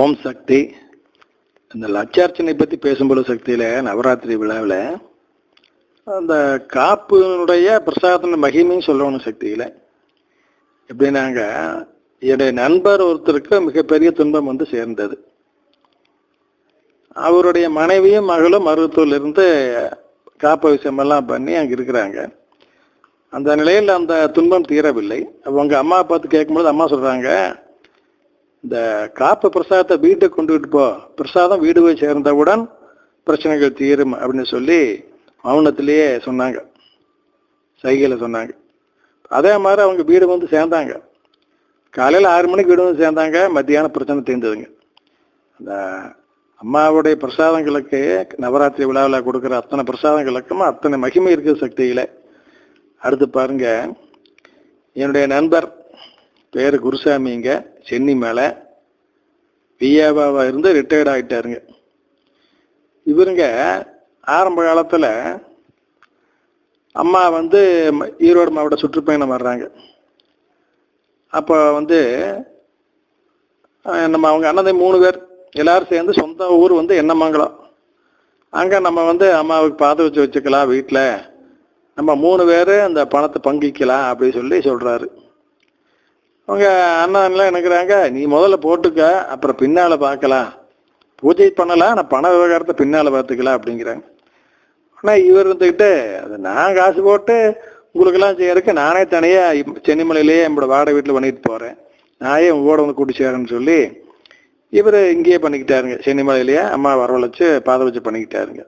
ஓம் சக்தி. இந்த லட்சார்ச்சனை பற்றி பேசும்போது சக்தியில் நவராத்திரி விழாவில் அந்த காப்புனுடைய பிரசாதன மகிமையும் சொல்லணும் சக்தியில். எப்படின்னாங்க என்னுடைய நண்பர் ஒருத்தருக்கு மிகப்பெரிய துன்பம் வந்து சேர்ந்தது. அவருடைய மனைவியும் மகளும் மருவத்தூர்ல இருந்து காப்பு விஷயமெல்லாம் பண்ணி அங்கே இருக்கிறாங்க. அந்த நிலையில் அந்த துன்பம் தீரவில்லை. அவங்க அம்மா பார்த்து கேட்கும்போது அம்மா சொல்கிறாங்க இந்த காப்பு பிரசாதத்தை வீட்டை கொண்டுகிட்டு போ. பிரசாதம் வீடு போய் சேர்ந்தவுடன் பிரச்சனைகள் தீரும் அப்படின்னு சொல்லி மௌனத்திலேயே சொன்னாங்க. சைகையில் சொன்னாங்க. அதே மாதிரி அவங்க வீடு வந்து சேர்ந்தாங்க. காலையில் ஆறு மணிக்கு வீடு வந்து சேர்ந்தாங்க. மத்தியானம் பிரச்சனை தீர்ந்ததுங்க. அந்த அம்மாவுடைய பிரசாதங்களுக்கு நவராத்திரி விழாவில் கொடுக்குற அத்தனை பிரசாதங்களுக்கும் அத்தனை மகிமை இருக்குது சக்தியில் அடுத்து பாருங்க. என்னுடைய நண்பர் பேர் குருசாமிங்க. சென்னி மேலே பிஏவாவா இருந்து ரிட்டையர்ட் ஆகிட்டாருங்க இவருங்க ஆரம்ப காலத்தில் அம்மா வந்து ம- ஈரோடு மாவட்ட சுற்றுப்பயணம் வர்றாங்க. அப்போ வந்து நம்ம அவங்க அண்ணன் மூணு பேர் எல்லாரும் சேர்ந்து சொந்த ஊர் வந்து எண்ணமங்கலம் அங்கே நம்ம வந்து அம்மாவுக்கு பாத வச்சு வச்சுக்கலாம் வீட்டில் நம்ம மூணு பேர் அந்த பணத்தை பங்கிக்கலாம் அப்படின்னு சொல்லி சொல்கிறாரு அவங்க அண்ணன்லாம் எனக்குறாங்க நீ முதல்ல போட்டுக்க அப்புறம் பின்னால் பார்க்கலாம். பூஜை பண்ணலாம் ஆனால் பண விவகாரத்தை பின்னால் பார்த்துக்கலாம் அப்படிங்கிறாங்க. ஆனால் இவர் இருந்துக்கிட்டு அது நான் காசு போட்டு உங்களுக்கெல்லாம் செய்யறதுக்கு நானே தனியாக சென்னிமலையிலேயே என்னோட வாடகை வீட்டில் பண்ணிட்டு போகிறேன் நானே ஏன் உங்களோட வந்து கூட்டி சேரேன்னு சொல்லி இவர் இங்கேயே பண்ணிக்கிட்டாருங்க. சென்னிமலையிலேயே அம்மா வரவழைச்சு பாதை வச்சு பண்ணிக்கிட்டாருங்க.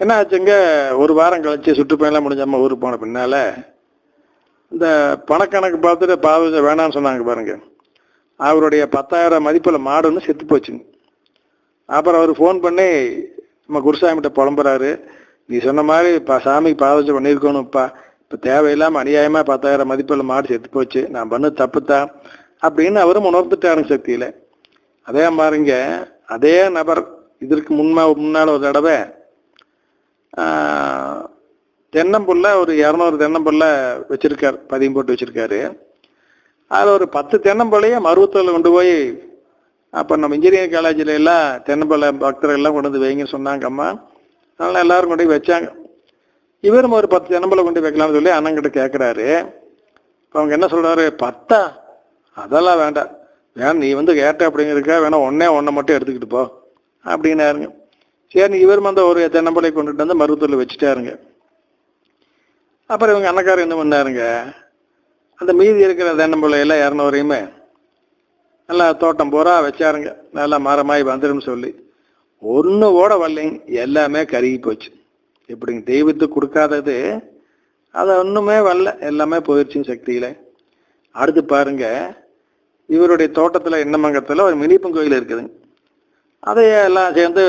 என்ன ஆச்சுங்க? ஒரு வாரம் கழிச்சு சுற்றுப்பயணம் முடிஞ்ச அம்மா ஊருக்கு போன பின்னால் இந்த பணக்கணக்கு பார்த்துட்டு பாவ வேணாம்னு சொன்னாங்க பாருங்க. அவருடைய பத்தாயிரம் மதிப்பில் மாடு ஒன்று செத்து போச்சுங்க அப்புறம் அவர் ஃபோன் பண்ணி நம்ம குருசாமிகிட்ட புலம்புறாரு. நீ சொன்ன மாதிரி இப்போ சாமிக்கு பாதத்தை பண்ணியிருக்கணும்ப்பா இப்போ தேவையில்லாமல் அநியாயமாக பத்தாயிரம் மதிப்பில் மாடு செத்து போச்சு. நான் பண்ண தப்புத்தான் அப்படின்னு அவரும் உணர்ந்துட்டாருங்க சக்தியில். அதே மாதிரிங்க அதே நபர் இதற்கு முன்மா முன்னால் ஒரு தடவை தென்னம்புள்ள தென்னம்புல்ல ஒரு இரநூறு தென்னம்புல்ல வச்சிருக்காரு பதியம் போட்டு வச்சிருக்காரு. அதில் ஒரு பத்து தென்னம்புள்ளைய மருவத்தூரில் கொண்டு போய் அப்போ நம்ம இன்ஜினியரிங் காலேஜில் எல்லாம் தென்னம்பழை பக்தர்கள்லாம் கொண்டு வந்து வைங்கன்னு சொன்னாங்கம்மா அதனால் எல்லாரும் கொண்டு போய் வச்சாங்க. இவரும் ஒரு பத்து தென்னம்பழை கொண்டு போய் வைக்கலாம்னு சொல்லி அண்ணங்கிட்ட கேட்குறாரு அவங்க என்ன சொல்கிறாரு பத்தா? அதெல்லாம் வேண்டாம். வேணும் நீ வந்து கேட்ட அப்படிங்கிறக்கா வேணா ஒன்னே ஒன்றை மட்டும் எடுத்துக்கிட்டு போ அப்படின்னாருங்க. சரி இவரும் அந்த ஒரு தென்னம்பழை கொண்டுட்டு வந்து மருவத்தூரில் வச்சுட்டாருங்க. அப்புறம் இவங்க அண்ணக்காரர் என்ன பண்ணாருங்க? அந்த மீதி இருக்கிற தென்னம்பழை எல்லாம் இரநூறையுமே நல்லா தோட்டம் பூரா வச்சாருங்க. நல்லா மரமாய் வந்துடும் சொல்லி. ஒன்று ஓட வரலைங்க. எல்லாமே கருகி போச்சு. இப்படிங்க தெய்வத்துக்கு கொடுக்காதது. அது ஒன்றுமே வரல. எல்லாமே போயிடுச்சுங்க சக்தியில். அடுத்து பாருங்க. இவருடைய தோட்டத்தில் எண்ணமங்கத்தில் ஒரு மினிப்பன் கோயில் இருக்குதுங்க அதையே எல்லாம் சேர்ந்து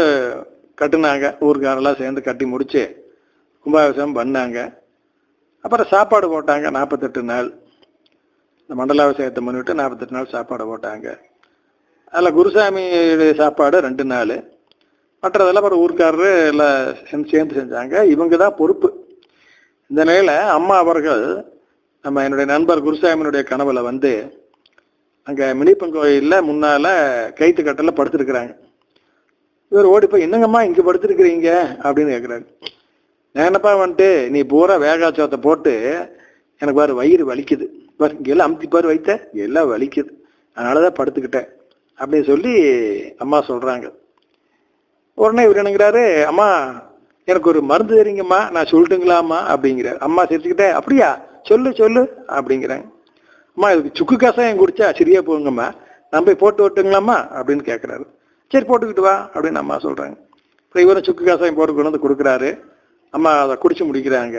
கட்டினாங்க. ஊருக்காரெல்லாம் சேர்ந்து கட்டி முடிச்சு கும்பாபிஷேகம் பண்ணாங்க. அப்புறம் சாப்பாடு போட்டாங்க நாற்பத்தெட்டு நாள். இந்த மண்டலாபிஷேகத்தை முன்னிட்டு நாற்பத்தெட்டு நாள் சாப்பாடு போட்டாங்க. அதில் குருசாமியுடைய சாப்பாடு ரெண்டு நாள். மற்றதெல்லாம் அப்புறம் ஊர்க்காரரு எல்லாம் சேர்ந்து செஞ்சாங்க. இவங்க தான் பொறுப்பு. இந்த நிலையில் அம்மா அவர்கள் நம்ம என்னுடைய நண்பர் குருசாமியினுடைய கனவுல வந்து அங்கே மினிப்பன் கோயிலில் முன்னால் கைத்து கட்டில் படுத்துருக்குறாங்க. இவர் ஓடி போய் என்னங்கம்மா இங்கே படுத்துருக்குறீங்க? அப்படின்னு கேட்குறாரு நான் என்னப்பா வந்துட்டு நீ பூரா வேகாச்சோத்தை போட்டு எனக்கு பாரு வயிறு வலிக்குது. பாரு எல்லாம் அமுத்தி பாரு வைத்த எல்லாம் வலிக்குது. அதனால தான் படுத்துக்கிட்டேன். அப்படின்னு சொல்லி அம்மா சொல்கிறாங்க உடனே இவர் என்னங்கிறாரு அம்மா எனக்கு ஒரு மருந்து தெரியுங்கம்மா நான் சொல்லட்டுங்களாம்மா அப்படிங்கிறார். அம்மா சிரிச்சுக்கிட்டே அப்படியா? சொல்லு சொல்லு அப்படிங்கிறாங்க. அம்மா இதுக்கு சுக்கு கசாயம் குடிச்சா சரியா போகுங்கம்மா. நான் போய் போட்டு விட்டுங்களாம்மா அப்படின்னு கேட்குறாரு சரி போட்டுக்கிட்டு வா அப்படின்னு அம்மா சொல்கிறாங்க இப்போ இவரும் சுக்கு கசாயம் போட்டு கொண்டு வந்து கொடுக்குறாரு. அம்மா அதை குடிச்சு முடிக்கிறாங்க.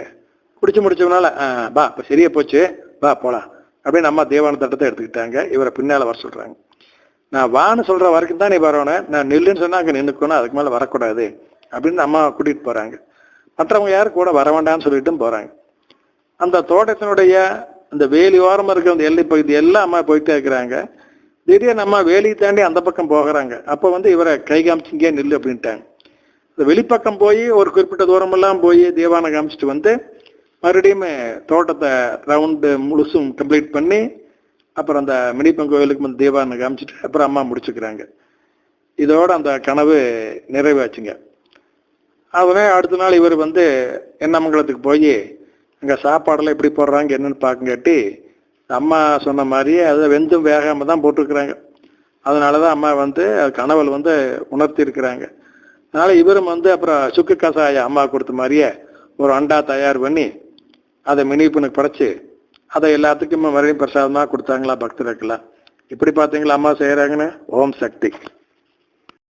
குடிச்சு முடிச்சதுனால "ஆ, பா இப்போ சரியா போச்சு. வா போலாம். அப்படின்னு அம்மா தேவான தட்டத்தை எடுத்துக்கிட்டாங்க. இவரை பின்னால் வர சொல்கிறாங்க நான் வான்னு சொல்கிற வரைக்கும் தான் நீ வரணும். நான் நெல்லுன்னு சொன்னால் அங்கே நின்றுக்கணும் அதுக்கு மேலே வரக்கூடாது. அப்படின்னு அம்மா கூட்டிகிட்டு போகிறாங்க மற்றவங்க யாரும் கூட வர வேண்டாம்னு சொல்லிட்டும் போகிறாங்க அந்த தோட்டத்தினுடைய அந்த வேலி ஓரமாக இருக்க அந்த எல்லை பகுதி எல்லாம் அம்மா போயிட்டே இருக்கிறாங்க. திடீர்னு அம்மா வேலியை தாண்டி அந்த பக்கம் போகிறாங்க. அப்போ வந்து இவரை கை காமிச்சிங்கே நில்லு அப்படின்ட்டாங்க. வெளிப்பக்கம் போய் ஒரு குறிப்பிட்ட தூரமெல்லாம் போய் தேவானை காமிச்சிட்டு வந்து மறுபடியும் தோட்டத்தை ரவுண்டு முழுசும் கம்ப்ளீட் பண்ணி அப்புறம் அந்த மினிப்பன் கோயிலுக்கு வந்து தேவானை காமிச்சிட்டு அப்புறம் அம்மா முடிச்சுக்கிறாங்க. இதோட அந்த கனவு நிறைவாச்சுங்க. அதுவே அடுத்த நாள் இவர் வந்து எண்ணமங்கலத்துக்கு போய் அங்கே சாப்பாடெல்லாம் எப்படி போடுறாங்க என்னன்னு பார்க்கங்காட்டி அம்மா சொன்ன மாதிரியே அதை வெந்தும் வேகாமல் தான் போட்டிருக்கிறாங்க. அதனால தான் அம்மா வந்து கனவுல வந்து உணர்த்தி இருக்கிறாங்க அதனால இவரும் வந்து அப்புறம் சுக்கு கசாய அம்மா கொடுத்த மாதிரியே ஒரு அண்டா தயார் பண்ணி அதை மினிப்புனுக்கு படைச்சு அதை எல்லாத்துக்கும் மறுபடியும் பிரசாதமாக கொடுத்தாங்களா பக்தர்களுக்கெல்லாம். இப்படி பார்த்தீங்களா அம்மா செய்கிறாங்கன்னு ஓம் சக்தி.